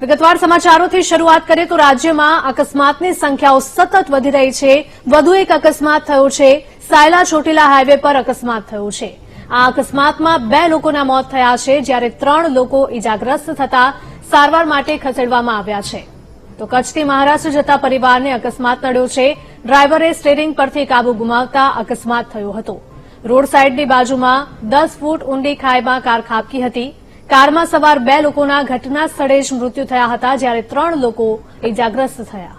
વિગતવાર સમાચારોથી શરૂઆત કરીએ તો રાજ્યમાં અકસ્માતની સંખ્યાઓ સતત વધી રહી છે. વધુ એક અકસ્માત થયો છે. સાયલા ચોટીલા હાઈવે પર અકસ્માત થયો છે. આ અકસ્માતમાં બે લોકોના મોત થયા છે, જ્યારે ત્રણ લોકો ઇજાગ્રસ્ત થતા સારવાર માટે ખસેડવામાં આવ્યા છે. તો કચ્છથી મહારાષ્ટ્ર જતા પરિવારને અકસ્માત નડ્યો છે. ડ્રાઈવરે સ્ટેરિંગ પરથી કાબુ ગુમાવતા અકસ્માત થયો હતો. રોડ સાઇડની બાજુમાં દસ ફૂટ ઊંડી ખાઈમાં કાર ખાબકી હતી. કારમાં સવાર બે લોકોના ઘટના સ્થળે જ મૃત્યુ થયા હતા, જ્યારે ત્રણ લોકો ઇજાગ્રસ્ત થયા.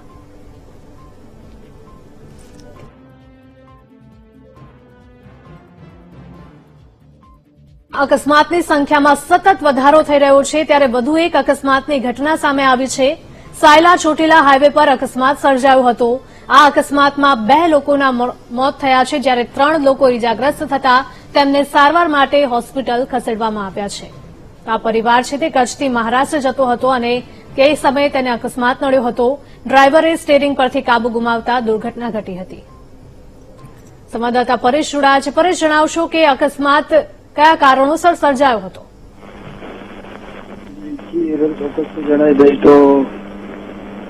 અકસ્માતની સંખ્યામાં સતત વધારો થઈ રહ્યો છે, ત્યારે વધુ એક અકસ્માતની ઘટના સામે આવી છે. સાયલા ચોટીલા હાઈવે પર અકસ્માત સર્જાયો હતો. આ અકસ્માતમાં બે લોકોના મોત થયા છે, જ્યારે ત્રણ લોકો ઇજાગ્રસ્ત થતા તેમને સારવાર માટે હોસ્પિટલ ખસેડવામાં આવ્યા છે. આ પરિવાર છે તે કચ્છથી મહારાષ્ટ્ર જતો હતો અને તે સમયે તેને અકસ્માત નડ્યો હતો. ડ્રાઈવરે સ્ટેરિંગ પરથી કાબુ ગુમાવતા દુર્ઘટના ઘટી હતી. સંવાદદાતા પરેશ જોડાયા છે. પરેશ, જણાવશો કે અકસ્માત કયા કારણોસર સર્જાયો હતો? તો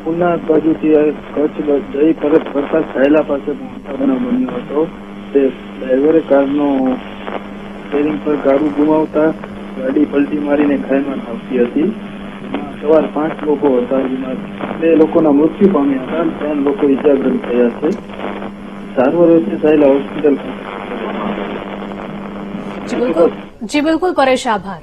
પુના બાજુથી કચ્છ જઈ પરત ફરતા સાયલા પાસે બનાવ બન્યો હતો. તે ડ્રાઈવરે કારનો સ્ટેરિંગ પર ગાડું ગુમાવતા ગાડી પલટી મારીને ખાઈમાં આવતી હતી. સવાર પાંચ લોકો હતા. બે લોકોના મૃત્યુ પામ્યા હતા ત્રણ લોકો ઇજાગ્રસ્ત થયા છે. સારવાર અર્થે સાયલા હોસ્પિટલ જી બિલકુલ પરેશ, આભાર.